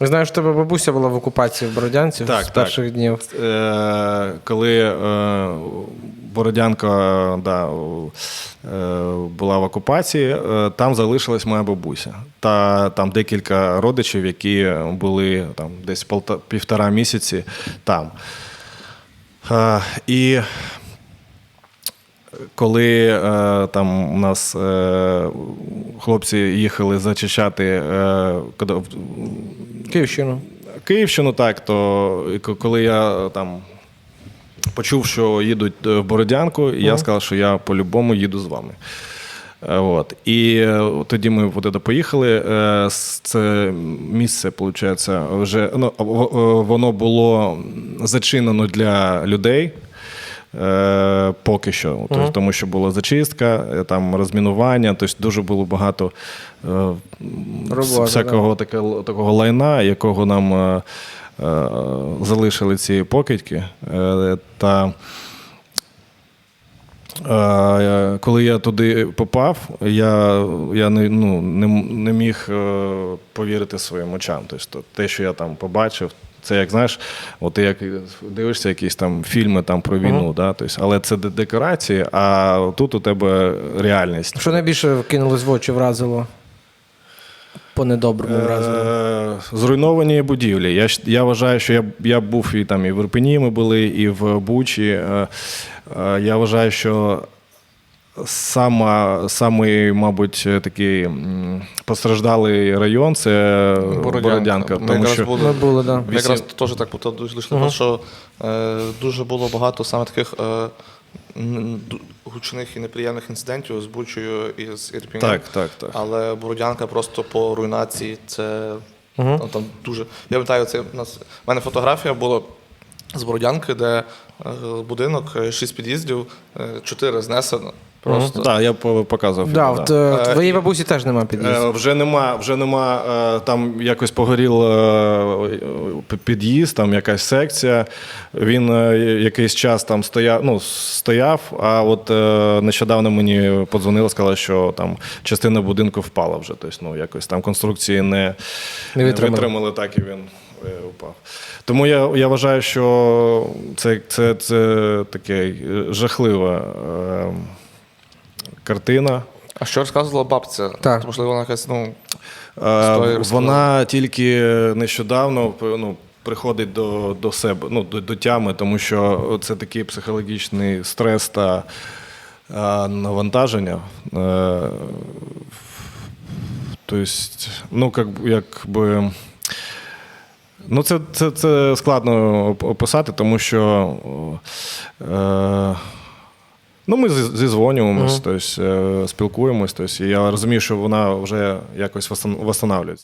Я знаю, що тебе бабуся була в окупації в Бородянці Так, з так. перших днів. Е, коли е, Бородянка да, е, була в окупації, е, там залишилась моя бабуся та там декілька родичів, які були там десь полта, півтора місяці там. Е, і коли е, там у нас е, хлопці їхали зачищати е, Київщину. Київщину, так, то коли я там почув, що їдуть е, в Бородянку, я сказав, що я по-любому їду з вами. Е, От. І е, тоді ми туди поїхали. Це місце, виходить, вже ну, воно було зачинено для людей. Е, поки що, тобто, тому що була зачистка, е, там розмінування, тобто дуже було багато е, м, Роботи, всякого такого, такого лайна, якого нам е, е, залишили ці покидьки. Е, та Е, Коли я туди попав, я, я не, ну, не, не міг е, повірити своїм очам. Тобто, те, що я там побачив, це як знаєш, от ти як дивишся якісь там фільми там про війну, да? тобто, але це декорації, а тут у тебе реальність. Що найбільше кинулось в очі, вразило? По недоброму. Е, Зруйновані будівлі. Я, я вважаю, що я, я був і там і в Ірпені ми були, і в Бучі. Е, е, Я вважаю, що сама, самий, мабуть, такий постраждалий район це Бородянка. Бородянка. Тому якраз що були- були, да. Ми якраз теж так до того, що е, дуже було багато саме таких е, гучних і неприємних інцидентів з Бучею і з Ірпінем. Так, так, так. Але Бородянка просто по руйнації це ну, там дуже. Я пам'ятаю, це у нас у мене фотографія була з Бородянки, де е, будинок, е, шість під'їздів, е, чотири знесено. Просто Так, я показував. Да, от, да. е, твоїй бабусі теж нема під'їзду. Е, Вже нема, вже нема е, там якось погорів е, під'їзд, там якась секція. Він е, якийсь час там стояв, ну, стояв, а от е, нещодавно мені подзвонили, сказали, що там частина будинку впала вже. Тобто, ну, якось там конструкції не, Не витримали. витримали, так і він е, упав. Тому я, я вважаю, що це, це, це таке е, жахлива е, картина. А що розказувала бабця? Так. Можливо, вона якась, ну, Е, Вона тільки нещодавно ну, приходить до, до себе, ну, до, до тями, тому що це такий психологічний стрес та е, навантаження. Е, тобто, ну, як, якби. Ну, це, це, це складно описати, тому що е, ну, ми зі- зізвонюємось, тобто, спілкуємось. Тобто, і я розумію, що вона вже якось восстанавлюється.